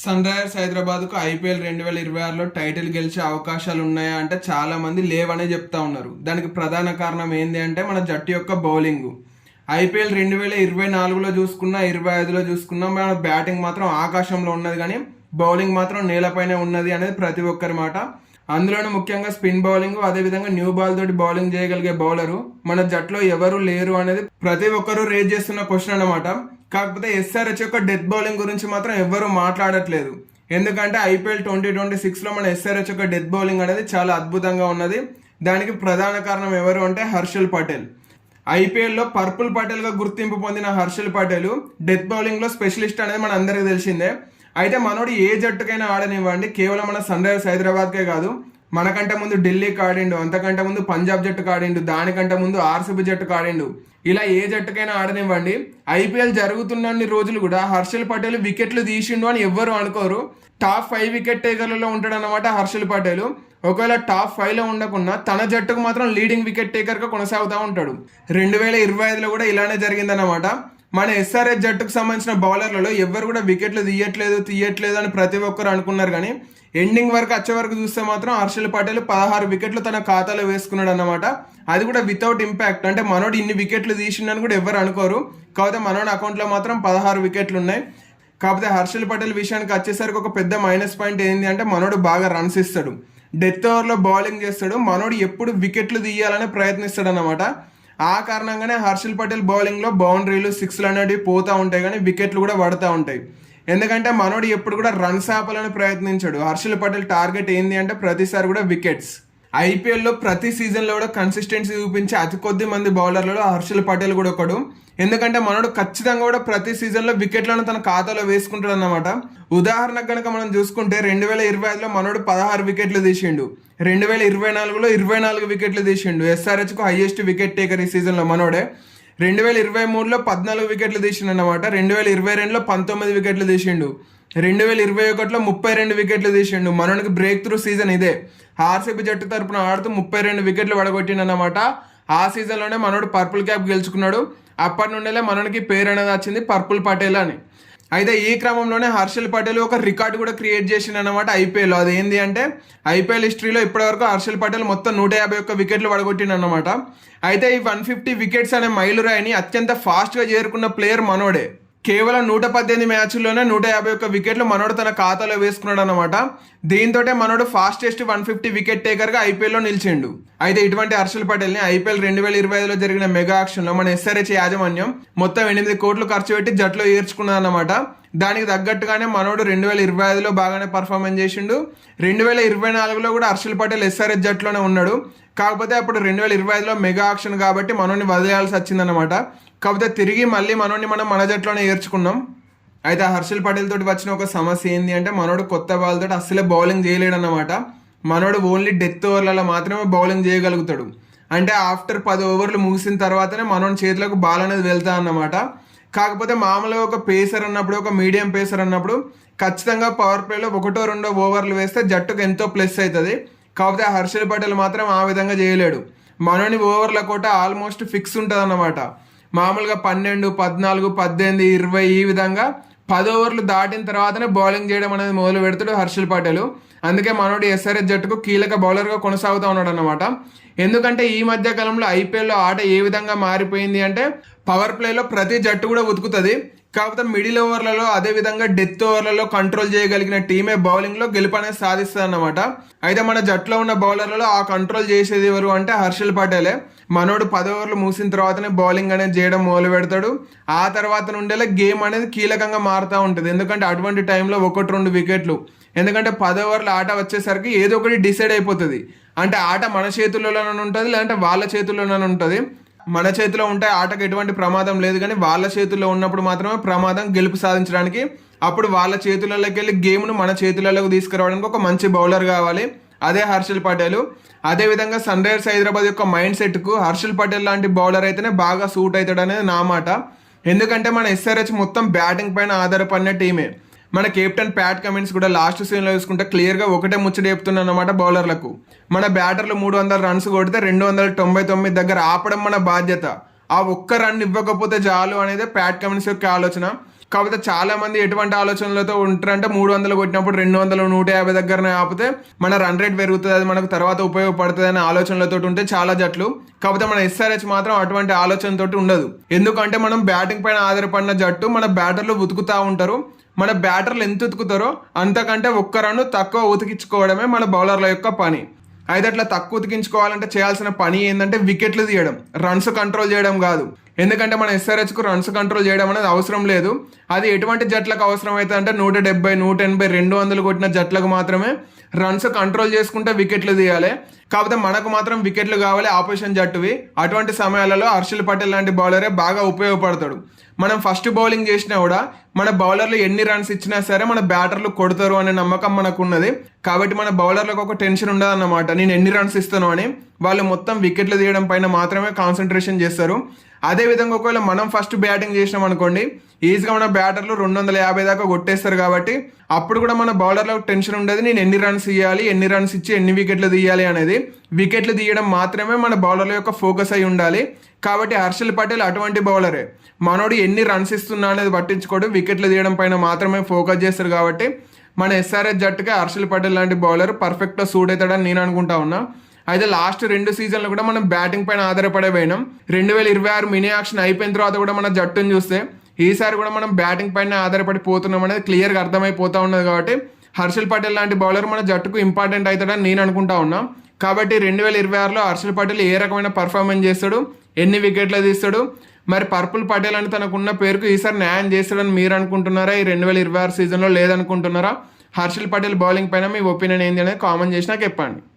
Sun Risers హైదరాబాద్కు IPL రెండు వేల ఇరవై ఆరులో టైటిల్ గెలిచే అవకాశాలు ఉన్నాయా అంటే చాలా మంది లేవనే చెప్తా ఉన్నారు. దానికి ప్రధాన కారణం ఏంది అంటే మన జట్టు యొక్క బౌలింగ్. ఐపీఎల్ రెండు వేల ఇరవై నాలుగులో చూసుకున్నా ఇరవై ఐదులో చూసుకున్నా మన బ్యాటింగ్ మాత్రం ఆకాశంలో ఉన్నది కానీ బౌలింగ్ మాత్రం నేలపైనే ఉన్నది అనేది ప్రతి ఒక్కరి మాట. అందులోనూ ముఖ్యంగా స్పిన్ బౌలింగ్ అదేవిధంగా న్యూ బాల్ తోటి బౌలింగ్ చేయగలిగే బౌలరు మన జట్లో ఎవరు లేరు అనేది ప్రతి ఒక్కరు రేజ్ చేస్తున్న క్వశ్చన్ అనమాట కాకపోతే ఎస్ఆర్హెచ్ యొక్క డెత్ బౌలింగ్ గురించి మాత్రం ఎవ్వరూ మాట్లాడట్లేదు. ఎందుకంటే ఐపీఎల్ ట్వంటీ ట్వంటీ సిక్స్లో మన ఎస్ఆర్హెచ్ యొక్క డెత్ బౌలింగ్ అనేది చాలా అద్భుతంగా ఉన్నది. దానికి ప్రధాన కారణం ఎవరు అంటే హర్షల్ పటేల్. ఐపీఎల్లో పర్పుల్ పటేల్గా గుర్తింపు పొందిన హర్షల్ పటేల్ డెత్ బౌలింగ్లో స్పెషలిస్ట్ అనేది మన అందరికి తెలిసిందే. అయితే మనోడు ఏ జట్టుకైనా ఆడనివ్వండి కేవలం మన సన్ రైజర్స్ హైదరాబాద్కే కాదు మనకంటే ముందు ఢిల్లీకి ఆడిండు అంతకంటే ముందు పంజాబ్ జట్టుకు ఆడిండు దానికంటే ముందు ఆర్సీబీ జట్టుకు ఆడిండు ఇలా ఏ జట్టుకైనా ఆడనివ్వండి. ఐపీఎల్ జరుగుతున్న రోజులు కూడా హర్షల్ పటేల్ వికెట్లు తీసిండు అని ఎవ్వరు అనుకోరు. టాప్ ఫైవ్ వికెట్ టేకర్లలో ఉంటాడన్నమాట హర్షల్ పటేల్. ఒకవేళ టాప్ ఫైవ్లో ఉండకుండా తన జట్టుకు మాత్రం లీడింగ్ వికెట్ టేకర్గా కొనసాగుతూ ఉంటాడు. రెండు వేల ఇరవై ఐదులో కూడా ఇలానే జరిగిందన్నమాట. మన ఎస్ఆర్ఎస్ జట్టుకు సంబంధించిన బౌలర్లలో ఎవరు కూడా వికెట్లు తీయట్లేదు తీయట్లేదు అని ప్రతి ఒక్కరు అనుకున్నారు కానీ ఎండింగ్ వరకు వచ్చే వరకు చూస్తే మాత్రం హర్షల్ పటేల్ పదహారు వికెట్లు తన ఖాతాలో వేసుకున్నాడు అనమాట అది కూడా వితౌట్ ఇంపాక్ట్ అంటే మనోడు ఇన్ని వికెట్లు తీసిండని కూడా ఎవరు అనుకోరు. కాకపోతే మనోడి అకౌంట్లో మాత్రం పదహారు వికెట్లు ఉన్నాయి కాకపోతే హర్షల్ పటేల్ విషయానికి వచ్చేసరికి ఒక పెద్ద మైనస్ పాయింట్ ఏంటి అంటే మనోడు బాగా రన్స్ ఇస్తాడు. డెత్ ఓవర్లో బౌలింగ్ చేస్తాడు. మనోడు ఎప్పుడు వికెట్లు తీయాలని ప్రయత్నిస్తాడు అనమాట ఆ కారణంగానే హర్షల్ పటేల్ బౌలింగ్లో బౌండరీలు సిక్స్లు అనేవి పోతూ ఉంటాయి కానీ వికెట్లు కూడా పడుతూ ఉంటాయి. ఎందుకంటే మనోడు ఎప్పుడు కూడా రన్స్ ఆపాలని ప్రయత్నించాడు. హర్షల్ పటేల్ టార్గెట్ ఏంది అంటే ప్రతిసారి కూడా వికెట్స్. ఐపీఎల్లో ప్రతి సీజన్లో కూడా కన్సిస్టెన్సీ చూపించే అతి కొద్ది మంది బౌలర్లలో హర్షల్ పటేల్ కూడా ఒకడు. ఎందుకంటే మనోడు ఖచ్చితంగా కూడా ప్రతి సీజన్లో వికెట్లను తన ఖాతాలో వేసుకుంటాడు అనమాట ఉదాహరణకు కనుక మనం చూసుకుంటే రెండు వేల ఇరవై ఐదులో మనోడు పదహారు వికెట్లు తీసిండు. రెండు వేల ఇరవై నాలుగులో ఇరవై నాలుగు వికెట్లు తీసిండు. ఎస్ఆర్హెచ్కు హైయెస్ట్ వికెట్ టేకర్ ఈ సీజన్లో మనోడే. రెండు వేల ఇరవై మూడులో పద్నాలుగు వికెట్లు తీసిండు అనమాట రెండు వేల ఇరవై రెండులో పంతొమ్మిది వికెట్లు తీసిండు. రెండు వేల ఇరవై ఒకటిలో ముప్పై రెండు వికెట్లు తీసిండు. మనోనికి బ్రేక్ త్రూ సీజన్ ఇదే. ఆర్సీబీ జట్టు తరపున ఆడుతూ ముప్పై రెండు వికెట్లు పడగొట్టిండు అనమాట ఆ సీజన్లోనే మనోడు పర్పుల్ క్యాప్ గెలుచుకున్నాడు. అప్పటి నుండేలే మనోనికి పేరు అనేది వచ్చింది పర్పుల్ పటేల్ అని. అయితే ఈ క్రమంలోనే హర్షల్ పటేల్ ఒక రికార్డు కూడా క్రియేట్ చేసిండు అనమాట ఐపీఎల్ అది ఏంది అంటే ఐపీఎల్ హిస్టరీలో ఇప్పటివరకు హర్షల్ పటేల్ మొత్తం నూట యాభై ఒక్క వికెట్లు పడగొట్టిండు అనమాట అయితే ఈ వన్ ఫిఫ్టీ వికెట్స్ అనే మైలురాయిని అత్యంత ఫాస్ట్గా చేరుకున్న ప్లేయర్ మనోడే. కేవలం నూట పద్దెనిమిది మ్యాచ్ల్లోనే నూట యాభై ఒక్క వికెట్లు మనోడు తన ఖాతాలో వేసుకున్నాడు అనమాట దీంతో మనోడు ఫాస్టెస్ట్ వన్ ఫిఫ్టీ వికెట్ టేకర్గా ఐపీఎల్లో నిలిచిండు. అయితే ఇటువంటి హర్షల్ పటేల్ని ఐపీఎల్ రెండు వేల ఇరవై ఐదులో జరిగిన మెగా ఆక్షన్లో మన ఎస్ఆర్హెచ్ యాజమాన్యం మొత్తం ఎనిమిది కోట్లు ఖర్చు పెట్టి జట్లో ఏర్చుకున్నదన్నమాట. దానికి తగ్గట్టుగానే మనోడు రెండు వేల ఇరవై ఐదులో బాగానే పర్ఫార్మెన్స్ చేసిండు. రెండు వేల ఇరవై నాలుగులో కూడా హర్షల్ పటేల్ ఎస్ఆర్హెచ్ జట్లోనే ఉన్నాడు. కాకపోతే అప్పుడు రెండు వేల ఇరవై ఐదులో మెగా ఆక్షన్ కాబట్టి మనోని వదిలేయాల్సి వచ్చిందనమాట కాకపోతే తిరిగి మళ్ళీ మనోని మనం మన జట్లోనే ఏర్చుకున్నాం. అయితే హర్షల్ పటేల్ తోటి వచ్చిన ఒక సమస్య ఏంటి అంటే మనోడు కొత్త బాల్ తోటి అస్సలే బౌలింగ్ చేయలేడు అనమాట మనోడు ఓన్లీ డెత్ ఓవర్లలో మాత్రమే బౌలింగ్ చేయగలుగుతాడు. అంటే ఆఫ్టర్ పది ఓవర్లు ముగిసిన తర్వాతనే మనోని చేతులకు బాల్ అనేది వెళ్తా అన్నమాట. కాకపోతే మామూలుగా ఒక పేసర్ అన్నప్పుడు ఒక మీడియం పేసర్ అన్నప్పుడు ఖచ్చితంగా పవర్ ప్లేలో ఒకటో రెండో ఓవర్లు వేస్తే జట్టుకు ఎంతో ప్లస్ అవుతుంది కాకపోతే హర్షల్ పటేల్ మాత్రం ఆ విధంగా చేయలేడు. మనోని ఓవర్ల కోట ఆల్మోస్ట్ ఫిక్స్ ఉంటుంది అన్నమాట మామూలుగా పన్నెండు పద్నాలుగు పద్దెనిమిది ఇరవై ఈ విధంగా పది ఓవర్లు దాటిన తర్వాతనే బౌలింగ్ చేయడం అనేది మొదలు పెడతాడు హర్షల్ పటేల్. అందుకే మనోడు ఎస్ఆర్ఎస్ జట్టుకు కీలక బౌలర్గా కొనసాగుతూ ఉన్నాడు అనమాట ఎందుకంటే ఈ మధ్య కాలంలో ఐపీఎల్లో ఆట ఏ విధంగా మారిపోయింది అంటే పవర్ ప్లేలో ప్రతి జట్టు కూడా ఉతుకుతుంది. కాకపోతే మిడిల్ ఓవర్లలో అదే విధంగా డెత్ ఓవర్లలో కంట్రోల్ చేయగలిగిన టీమే బౌలింగ్లో గెలుపు అనేది సాధిస్తుంది అన్నమాట అయితే మన జట్టులో ఉన్న బౌలర్లలో ఆ కంట్రోల్ చేసేది ఎవరు అంటే హర్షల్ పటేలే. మనోడు పది ఓవర్లు మూసిన తర్వాతనే బౌలింగ్ అనేది చేయడం మొదలు పెడతాడు ఆ తర్వాత నుండేలా గేమ్ అనేది కీలకంగా మారుతూ ఉంటుంది. ఎందుకంటే అటువంటి టైంలో ఒకటి రెండు వికెట్లు. ఎందుకంటే పది ఓవర్ల ఆట వచ్చేసరికి ఏదో ఒకటి డిసైడ్ అయిపోతుంది. అంటే ఆట మన చేతుల్లోనే ఉంటుంది లేదంటే వాళ్ళ చేతుల్లోనే ఉంటుంది. మన చేతిలో ఉంటే ఆటకు ఎటువంటి ప్రమాదం లేదు కానీ వాళ్ళ చేతుల్లో ఉన్నప్పుడు మాత్రమే ప్రమాదం గెలుపు సాధించడానికి అప్పుడు వాళ్ళ చేతులలోకి వెళ్ళి గేమ్ను మన చేతులలోకి తీసుకురావడానికి ఒక మంచి బౌలర్ కావాలి. అదే హర్షల్ పటేల్. అదేవిధంగా సన్ రైజర్స్ హైదరాబాద్ యొక్క మైండ్ సెట్కు హర్షల్ పటేల్ లాంటి బౌలర్ అయితేనే బాగా సూట్ అవుతాడు అనేది నా మాట. ఎందుకంటే మన ఎస్ఆర్హెచ్ మొత్తం బ్యాటింగ్ పైన ఆధారపడిన టీమే. మన కెప్టెన్ ప్యాట్ కమిన్స్ కూడా లాస్ట్ సీన్లో చూసుకుంటే క్లియర్గా ఒకటే ముచ్చట చెప్తున్నా అనమాట బౌలర్లకు. మన బ్యాటర్లు మూడు వందల రన్స్ కొడితే రెండు వందల తొంభై తొమ్మిది దగ్గర ఆపడం మన బాధ్యత. ఆ ఒక్క రన్ ఇవ్వకపోతే చాలు అనేది ప్యాట్ కమిన్స్ యొక్క ఆలోచన. కాకపోతే చాలా మంది ఎటువంటి ఆలోచనలతో ఉంటారంటే మూడు వందలు కొట్టినప్పుడు రెండు వందలు నూట యాభై దగ్గరనే ఆపితే మన రన్ రేట్ పెరుగుతుంది అది మనకు తర్వాత ఉపయోగపడుతుంది అనే ఆలోచనలతో ఉంటే చాలా జట్లు. కాకపోతే మన ఎస్ఆర్హెచ్ మాత్రం అటువంటి ఆలోచనతోటి ఉండదు. ఎందుకంటే మనం బ్యాటింగ్ పైన ఆధారపడిన జట్టు మన బ్యాటర్లు ఉతుకుతూ ఉంటారు. మన బ్యాటర్లు ఎంత ఉతుకుతారో అంతకంటే ఒక్క రన్ను తక్కువ ఉతికించుకోవడమే మన బౌలర్ల యొక్క పని. అయితే అట్లా తక్కువ ఉతికించుకోవాలంటే చేయాల్సిన పని ఏంటంటే వికెట్లు తీయడం రన్స్ కంట్రోల్ చేయడం కాదు. ఎందుకంటే మన ఎస్ఆర్హెచ్కు రన్స్ కంట్రోల్ చేయడం అనేది అవసరం లేదు. అది ఎటువంటి జట్లకు అవసరం అవుతుంది అంటే నూట డెబ్బై నూట ఎనభై రెండు వందలు కొట్టిన జట్లకు మాత్రమే రన్స్ కంట్రోల్ చేసుకుంటే వికెట్లు తీయాలి. కాకపోతే మనకు మాత్రం వికెట్లు కావాలి ఆపోజిషన్ జట్టువి. అటువంటి సమయాలలో హర్షల్ పటేల్ లాంటి బౌలరే బాగా ఉపయోగపడతాడు. మనం ఫస్ట్ బౌలింగ్ చేసినా కూడా మన బౌలర్లు ఎన్ని రన్స్ ఇచ్చినా సరే మన బ్యాటర్లు కొడతారు అనే నమ్మకం మనకు ఉన్నది కాబట్టి మన బౌలర్లకు ఒక టెన్షన్ ఉండదు అన్నమాట నేను ఎన్ని రన్స్ ఇస్తాను అని. వాళ్ళు మొత్తం వికెట్లు తీయడం పైన మాత్రమే కాన్సన్ట్రేషన్ చేస్తారు. అదే విధంగా ఒకవేళ మనం ఫస్ట్ బ్యాటింగ్ చేసినాం అనుకోండి ఈజీగా మన బ్యాటర్లు రెండు వందల యాభై దాకా కొట్టేస్తారు కాబట్టి అప్పుడు కూడా మన బౌలర్లకు టెన్షన్ ఉండదు నేను ఎన్ని రన్స్ ఇవ్వాలి ఎన్ని రన్స్ ఇచ్చి ఎన్ని వికెట్లు తీయాలి అనేది. వికెట్లు తీయడం మాత్రమే మన బౌలర్ల యొక్క ఫోకస్ అయి ఉండాలి. కాబట్టి హర్షల్ పటేల్ అటువంటి బౌలరే మనోడు ఎన్ని రన్స్ ఇస్తున్నా అనేది పట్టించుకోడు వికెట్లు తీయడం పైన మాత్రమే ఫోకస్ చేస్తారు కాబట్టి మన ఎస్ఆర్ఎస్ జట్టుకి హర్షల్ పటేల్ లాంటి బౌలర్ పర్ఫెక్ట్గా సూట్ అవుతాడని నేను అనుకుంటా ఉన్నా. అయితే లాస్ట్ రెండు సీజన్లు కూడా మనం బ్యాటింగ్ పైన ఆధారపడే పోయినాం. రెండు వేల ఇరవై ఆరు మినీ యాక్షన్ అయిపోయిన తర్వాత కూడా మన జట్టును చూస్తే ఈసారి కూడా మనం బ్యాటింగ్ పైన ఆధారపడిపోతున్నాం అనేది క్లియర్గా అర్థమైపోతా ఉన్నది కాబట్టి హర్షల్ పటేల్ లాంటి బౌలర్ మన జట్టుకు ఇంపార్టెంట్ అవుతాడని నేను అనుకుంటా ఉన్నా. కాబట్టి రెండు వేల ఇరవై ఆరులో హర్షల్ పటేల్ ఏ రకమైన పర్ఫార్మెన్స్ చేస్తాడు? ఎన్ని వికెట్లు తీస్తాడు? మరి పర్పుల్ పటేల్ అని తనకున్న పేరుకు ఈసారి న్యాయం చేస్తాడని మీరు అనుకుంటున్నారా? ఈ రెండు వేల ఇరవై ఆరు సీజన్లో లేదనుకుంటున్నారా? హర్షల్ పటేల్ బౌలింగ్ పైన మీ ఒపీనియన్ ఏంటి అనేది కామెంట్ చేసినా చెప్పండి.